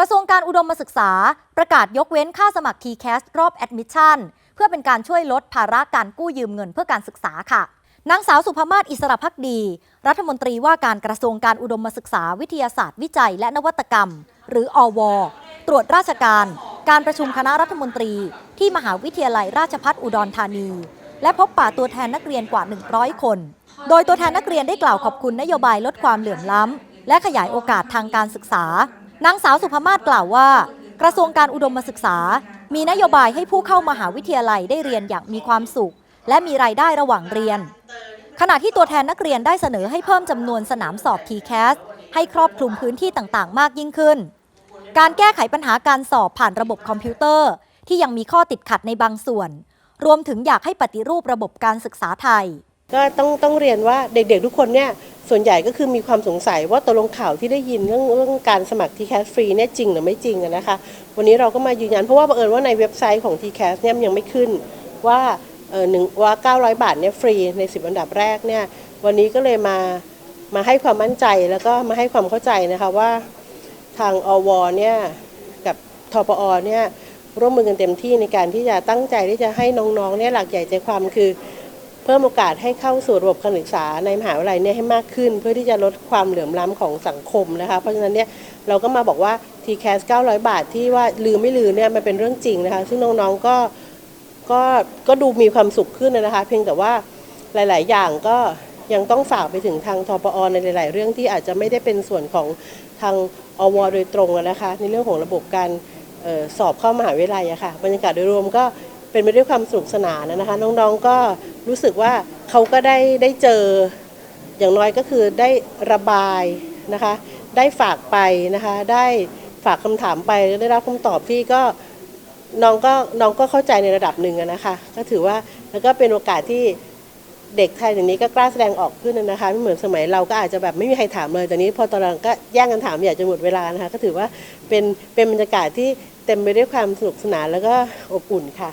กระทรวงการอุดมศึกษา ประกาศยกเว้นค่าสมัคร TCAS รอบ Admission เพื่อเป็นการช่วยลดภาระการกู้ยืมเงินเพื่อการศึกษาค่ะนางสาวสุภามาศอิสระพักดี รัฐมนตรีว่าการกระทรวงการอุดมศึกษาวิทยาศาสตร์วิจัย และนวัตกรรม หรืออว ตรวจราชการ การประชุมคณะรัฐมนตรี ที่มหาวิทยาลัยราชภัฏอุดรธานี และพบป่าตัวแทนนักเรียนกว่า 100 คน โดยตัวแทนนักเรียนได้กล่าวขอบคุณนโยบายลดความเหลื่อมล้ำ และขยายโอกาสทางการศึกษา นางสาวสุภามาศกล่าวว่า กระทรวงการอุดมศึกษา มีนโยบายให้ผู้เข้ามหาวิทยาลัยได้เรียนอย่างมีความสุข และมีรายได้ระหว่างเรียน ขณะที่ตัวแทนนักเรียนได้เสนอให้เพิ่มจำนวนสนามสอบ TCAS ให้ครอบคลุมพื้นที่ต่างๆ มากยิ่งขึ้น การแก้ไขปัญหาการสอบผ่านระบบคอมพิวเตอร์ ที่ยังมีข้อติดขัดในบางส่วน รวมถึงอยากให้ปฏิรูประบบการศึกษาไทย ก็ต้องต้องเรียนว่าเด็กๆทุกคนเนี่ย ส่วนใหญ่ก็คือมีความสงสัยว่าตกลงข่าวที่ได้ยินเรื่องเรื่องการสมัคร TCAS ฟรีเนี่ยจริงหรือไม่จริงนะคะ วันนี้เราก็มายืนยันเพราะว่าบังเอิญว่าในเว็บไซต์ของ TCAS เนี่ยมันยังไม่ขึ้นว่าเออหนึ่งว่า 900 บาทเนี่ยฟรีใน 10 อันดับแรกเนี่ยวันนี้ก็เลยมามาให้ความมั่นใจแล้วก็มาให้ความเข้าใจนะคะว่าทางอวเนี่ยกับทปอเนี่ยร่วมมือกันเต็มที่ในการที่จะตั้งใจที่จะให้น้องๆเนี่ยหลักใหญ่ใจความคือ พิ่มโอกาสให้เข้าสู่ระบบการศึกษาในมหาวิทยาลัยเนี่ยให้มากขึ้น เพื่อที่จะลดความเหลื่อมล้ำของสังคมนะคะเพราะฉะนั้นเนี่ยเราก็มาบอกว่า TCAS 900 บาทที่ว่าลืมไม่ลืมเนี่ยมันเป็นเรื่องจริงนะคะซึ่งน้องๆก็ก็ก็ดูมีความสุขขึ้นนะคะ เพียงแต่ว่าหลาย ๆ อย่างก็ยังต้องฝากไปถึงทางทปอในหลาย ๆ เรื่องที่อาจจะไม่ได้เป็นส่วนของทางอวโดยตรงนะคะ ในเรื่องของระบบการออสอบเข้ามหาวิทยาลัยอะค่ะบรรยากาศโดยรวมก็เป็นไปด้วยความสนุกสนานนะคะ น้องๆก็ รู้สึกว่าเขาก็ได้ได้เจออย่างน้อยก็คือได้ระบายนะคะ ได้ฝากไปนะคะ ได้ฝากคำถามไปได้รับคำตอบที่ก็น้องก็น้องก็เข้าใจในระดับหนึ่งนะคะ ก็ถือว่าแล้วก็เป็นโอกาสที่เด็กไทยอย่างนี้ก็กล้าแสดงออกขึ้นนะคะไม่เหมือนสมัยเราก็อาจจะแบบไม่มีใครถามเลยแต่นี้พอตอนหลังก็แย่งกันถามอยากจะหมดเวลานะคะ ก็ถือว่าเป็นเป็นบรรยากาศที่เต็มไปด้วยความสนุกสนานแล้วก็อบอุ่นค่ะ